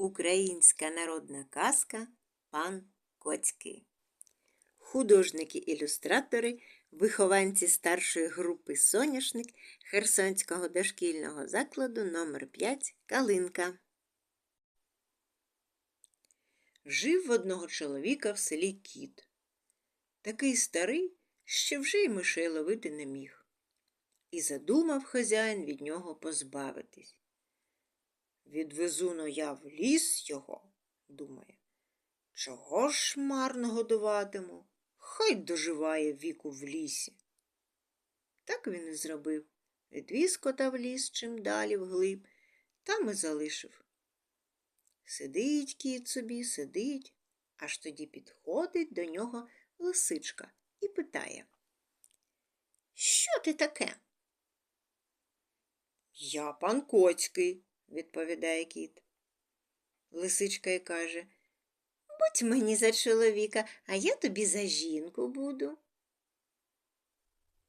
Українська народна казка Пан Коцький. Художники-ілюстратори, вихованці старшої групи Соняшник Херсонського дошкільного закладу номер 5 Калинка. Жив в одного чоловіка в селі кіт. Такий старий, що вже й мишей ловити не міг. І задумав хазяїн від нього позбавитись. Відвезу но я в ліс його, думає. Чого ж марно годуватиму? Хай доживає віку в лісі. Так він і зробив. Відвіз кота в ліс чим далі вглиб, там і залишив. Сидить кіт собі, сидить, аж тоді підходить до нього лисичка і питає. Що ти таке? Я пан Коцький, відповідає кіт. Лисичка й каже Будь мені за чоловіка, а я тобі за жінку буду.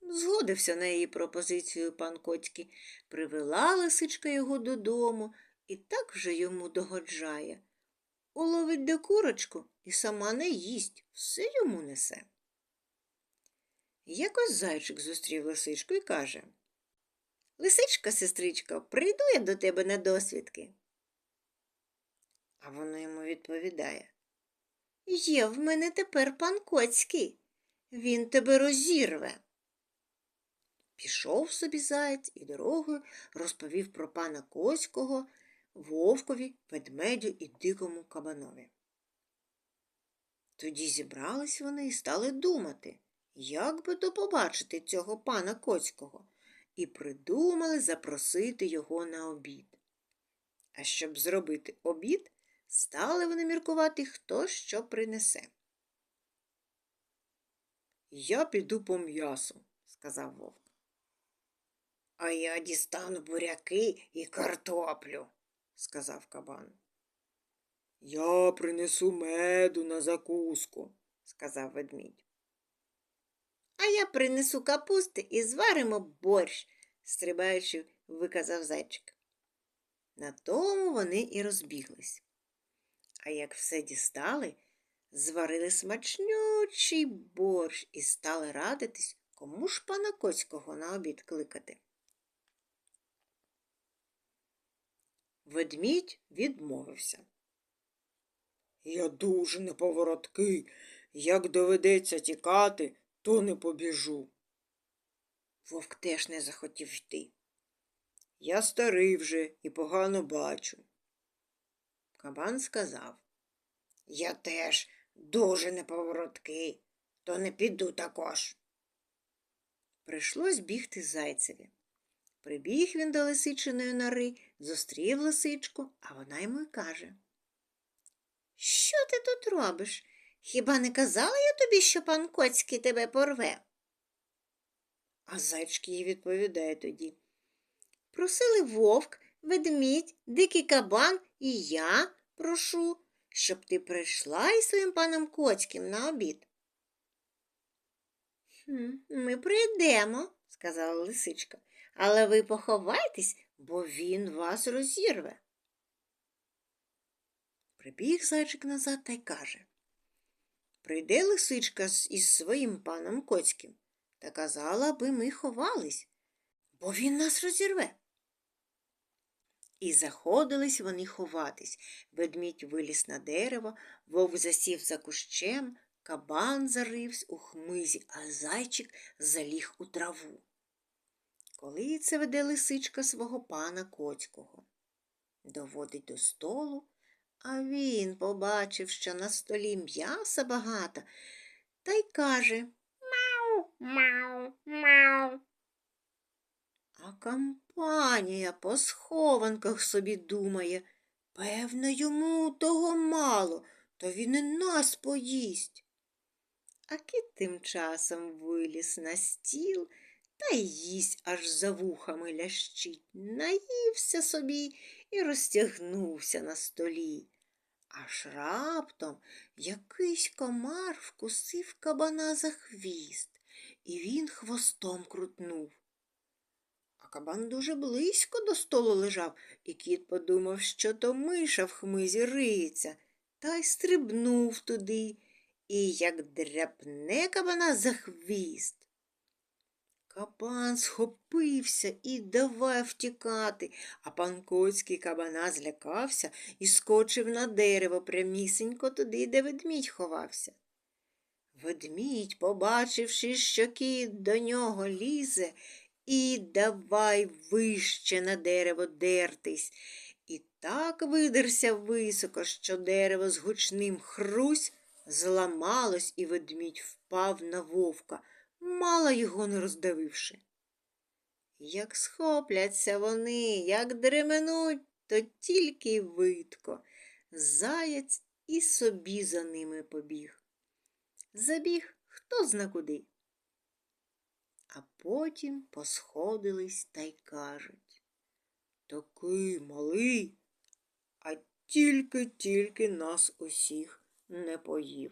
Згодився на її пропозицію пан Коцький. Привела лисичка його додому і так вже йому догоджає. Уловить де курочку і сама не їсть, все йому несе. Якось зайчик зустрів лисичку і каже Лисичка, сестричко, прийду я до тебе на досвідки. А вона йому відповідає Є в мене тепер пан Коцький. Він тебе розірве. Пішов собі заєць і дорогою розповів про пана Коцького, вовкові, ведмедю і дикому кабанові. Тоді зібрались вони і стали думати, як би то побачити цього пана Коцького, і придумали запросити його на обід. А щоб зробити обід, стали вони міркувати, хто що принесе. Я піду по м'ясу, сказав вовк. А я дістану буряки і картоплю, сказав кабан. Я принесу меду на закуску, сказав ведмідь. А я принесу капусти і зваримо борщ, стрибаючи, виказав зайчик. На тому вони і розбіглись. А як все дістали, зварили смачнючий борщ і стали радитись, кому ж пана Коцького на обід кликати. Ведмідь відмовився. Я дуже неповороткий. Як доведеться тікати, то не побіжу. Вовк теж не захотів йти. Я старий вже і погано бачу. Кабан сказав Я теж дуже неповороткий, то не піду також. Прийшлось бігти зайцеві. Прибіг він до лисичиної нори, зустрів лисичку, а вона йому й каже Що ти тут робиш? Хіба не казала я тобі, що пан Коцький тебе порве? А зайчик їй відповідає тоді. Просили вовк, ведмідь, дикий кабан і я прошу, щоб ти прийшла із своїм паном Коцьким на обід. «Хм, Ми прийдемо, сказала лисичка, але ви поховайтесь, бо він вас розірве. Прибіг зайчик назад та й каже Прийде лисичка із своїм паном Коцьким та казала, аби ми ховались, бо він нас розірве. І заходились вони ховатись. Ведмідь виліз на дерево, вовк засів за кущем, кабан зарився у хмизі, а зайчик заліг у траву. Коли це веде лисичка свого пана Коцького, доводить до столу, а він побачив, що на столі м'яса багато, та й каже Мау, мау. А компанія по схованках собі думає, певно, йому того мало, то він і нас поїсть. А кіт тим часом виліз на стіл та їсть аж за вухами лящить, наївся собі і розтягнувся на столі. Аж раптом якийсь комар вкусив кабана за хвіст, і він хвостом крутнув. А кабан дуже близько до столу лежав, і кіт подумав, що то миша в хмизі риється, та й стрибнув туди, і як дряпне кабана за хвіст. Кабан схопився і давай втікати, а пан Коцький кабана злякався і скочив на дерево прямісінько туди, де ведмідь ховався. Ведмідь, побачивши, що кіт до нього лізе, і давай вище на дерево дертись. І так видерся високо, що дерево з гучним хрусь зламалось, і ведмідь впав на вовка, мало його не роздавивши. Як схопляться вони, як дременуть, то тільки й видко. Заяць і собі за ними побіг. Забіг хто зна куди. А потім посходились та й кажуть Такий малий, а тільки-тільки нас усіх не поїв.